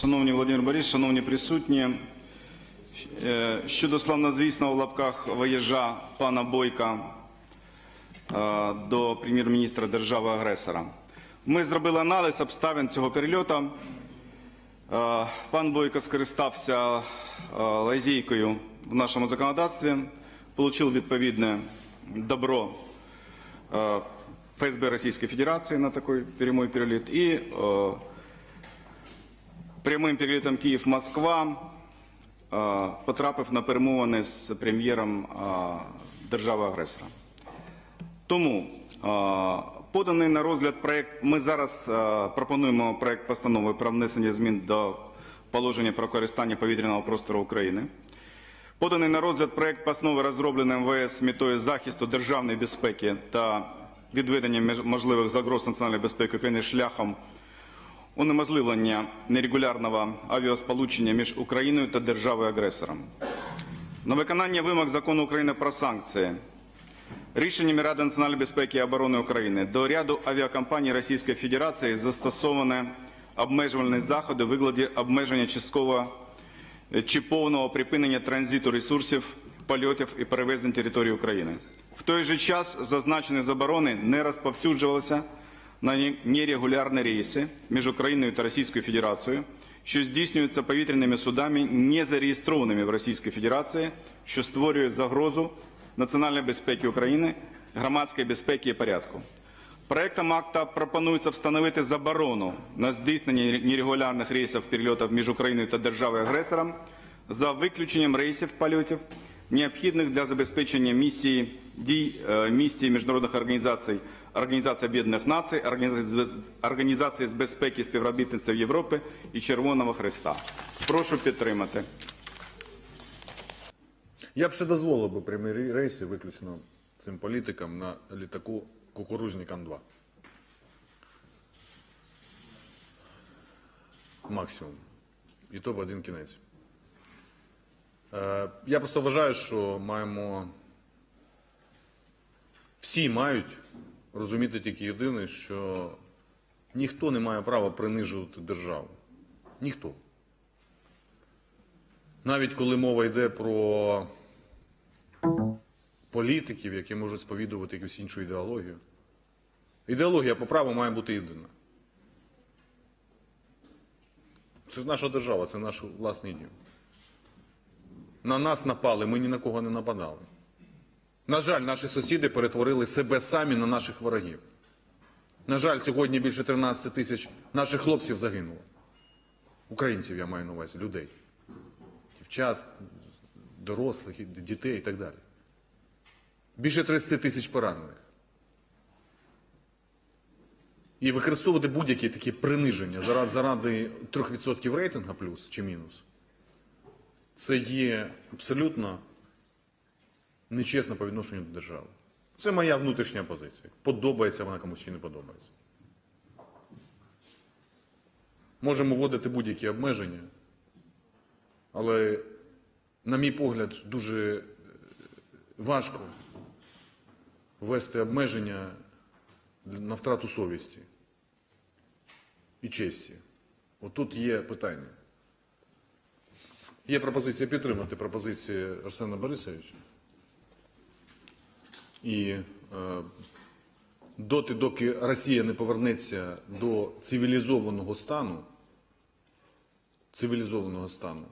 Шановні Володимир Борисович, шановні присутні, е, щодо славнозвісного в лапках воєжа пана Бойка е, до прем'єр-міністра держави-агресора. Ми зробили аналіз обставин цього перельоту. Е, Пан Бойко скористався лазейкою в нашому законодавстві, отримав відповідне добро ФСБ Российской Федерации на такой прямой перелет и э, прямим перелетом Київ-Москва потрапив на перемовини з прем'єром держави-агресора. Тому поданий на розгляд проект. Ми зараз пропонуємо проект постанови про внесення змін до положення про користання повітряного простору України. Поданий на розгляд проект постанови розроблений МВС метою захисту державної безпеки та відведення можливих загроз національної безпеки України шляхом унеможливлення нерегулярного авіасполучення між Україною та державою-агресором. На виконання вимог закону України про санкції Рішеннями Ради національної безпеки і оборони України до ряду авіакомпаній Російської Федерації застосовані обмежувальні заходи у вигляді обмеження часткового е, чи повного припинення транзиту ресурсів, польотів і перевезень території України. В той же час зазначені заборони не розповсюджувалися на нерегулярні рейси між Україною та Російською Федерацією, що здійснюються повітряними судами, не зареєстрованими в Російській Федерації, що створює загрозу національної безпеки України, громадської безпеки і порядку. Проектом акта пропонується встановити заборону на здійснення нерегулярних рейсів перельотів між Україною та державою-агресором за виключенням рейсів польотів, необхідних для забезпечення місії дій е, місії міжнародних організацій, Організації Об'єднаних Націй, Організації з безпеки і співробітництва Європи і Червоного Христа. Прошу підтримати. Я б ще дозволив би прямі рейси виключно цим політикам на літаку Кукурузник Ан-2. Максимум. І то в один кінець. Е, я просто вважаю, що маємо. Всі мають розуміти тільки єдине, що ніхто не має права принижувати державу. Ніхто. Навіть коли мова йде про політиків, які можуть сповідувати якусь іншу ідеологію. Ідеологія по праву має бути єдина. Це наша держава, це наш власний дім. На нас напали, ми ні на кого не нападали. На жаль, наші сусіди перетворили себе самі на наших ворогів. На жаль, сьогодні більше 13 тисяч наших хлопців загинуло. Українців я маю на увазі, людей дівчат, дорослих, дітей і так далі. Більше 30 тисяч поранених. І використовувати будь-які такі приниження заради, заради 3% рейтинга плюс чи мінус. Це є абсолютно нечесно по відношенню до держави. Це моя внутрішня позиція. Подобається вона комусь чи не подобається. Можемо вводити будь-які обмеження. Але, на мій погляд, дуже е, важко ввести обмеження на втрату совісті і честі. Отут є питання. Є пропозиція підтримати пропозиції Арсена Борисовича. І е, доти, доки Росія не повернеться до цивілізованого стану, цивілізованого стану,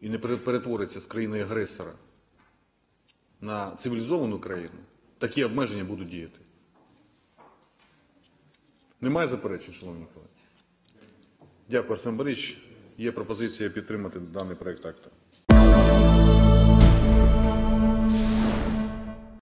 і не перетвориться з країни агресора на цивілізовану країну, такі обмеження будуть діяти. Немає заперечень, шановні колеги? Дякую, Арсен Борисович. Є пропозиція підтримати даний проект акта.